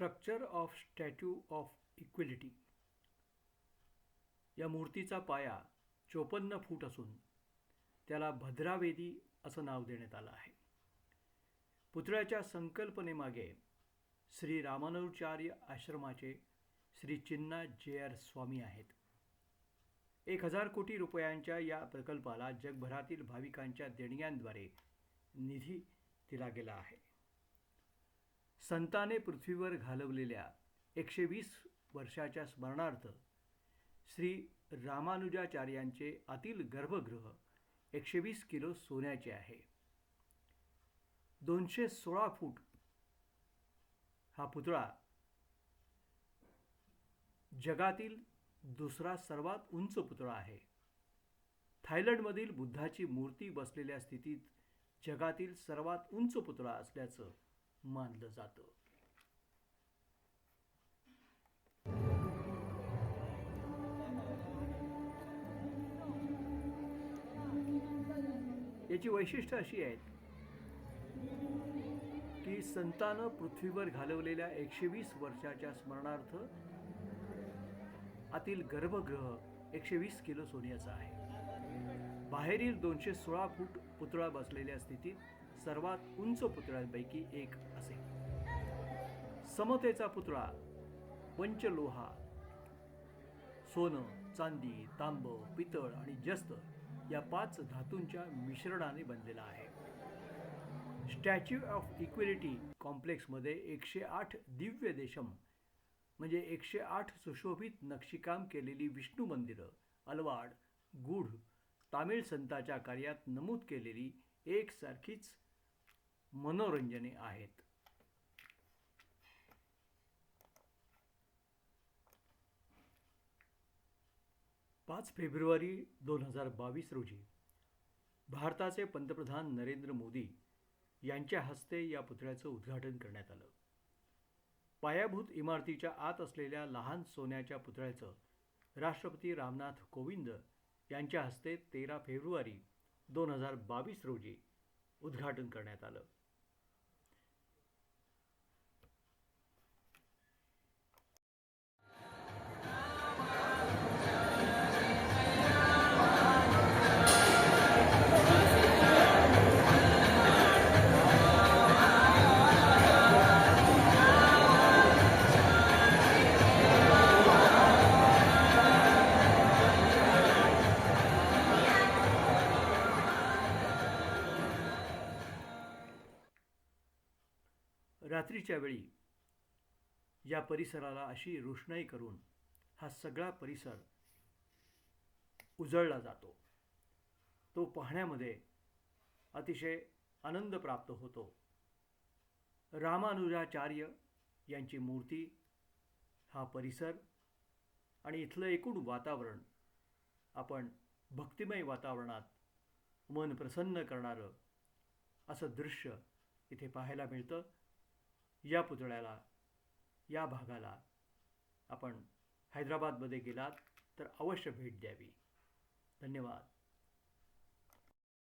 Structure of statue of equality या मूर्तीचा पाया चोपन्न फूट असून त्याला भद्रावेदी असं नाव देण्यात आलं आहे. पुतळ्याच्या संकल्पनेमागे श्री रामानुचार्य आश्रमाचे श्री चिन्ना जे आर स्वामी आहेत. एक हजार कोटी रुपयांच्या या प्रकल्पाला जगभरातील भाविकांच्या देणग्यांद्वारे निधी दिला गेला आहे. संताने पृथ्वीवर घालवलेल्या एकशे वीस वर्षाच्या स्मरणार्थ श्री रामानुजाचार्यांचे आतील गर्भगृह एकशे वीस किलो सोन्याचे आहे. दोनशे सोळा फूट हा पुतळा जगातील दुसरा सर्वात उंच पुतळा आहे. थायलंडमधील बुद्धाची मूर्ती बसलेल्या स्थितीत जगातील सर्वात उंच पुतळा असल्याचं मानलं जातं. याची वैशिष्ट्य अशी आहेत की संतानं पृथ्वीवर घालवलेल्या एकशे वीस वर्षाच्या स्मरणार्थ आतील गर्भगृह एकशे वीस किलो सोन्याचा आहे. बाहेरील दोनशे सोळा फूट पुतळा बसलेल्या स्थितीत सर्वात उंच पुतळ्यांपैकी एक असे. समतेचा पुतळा पंचलोहा सोनं चांदी तांब पितळ आणि जस्त या पाच धातूंच्या मिश्रणाने बनलेला आहे. स्टॅच्यू ऑफ इक्विलिटी कॉम्प्लेक्समध्ये एकशे आठ दिव्य देशम म्हणजे एकशे आठ सुशोभित नक्षीकाम केलेली विष्णू मंदिरं अलवाड गूढ तामिळ संताच्या कार्यात नमूद केलेली एकसारखीच मनोरंजने आहेत. पाच फेब्रुवारी दोन हजार बावीस रोजी भारताचे पंतप्रधान नरेंद्र मोदी यांच्या हस्ते या पुतळ्याचं उद्घाटन करण्यात आलं. पायाभूत इमारतीच्या आत असलेल्या लहान सोन्याच्या पुतळ्याचं राष्ट्रपती रामनाथ कोविंद यांच्या हस्ते तेरा फेब्रुवारी दोन हजार बावीस रोजी उद्घाटन करण्यात आलं. रात्रीच्या वेळी या परिसराला अशी रोषणाई करून हा सगळा परिसर उजळला जातो. तो पाहण्यामध्ये अतिशय आनंद प्राप्त होतो. रामानुजाचार्य यांची मूर्ती हा परिसर आणि इथलं एकूण वातावरण आपण भक्तिमय वातावरणात मन प्रसन्न करणारं असं दृश्य इथे पाहायला मिळतं. या पुतळ्याला या भागाला आपण हैदराबादमध्ये गेलात तर अवश्य भेट द्यावी. धन्यवाद.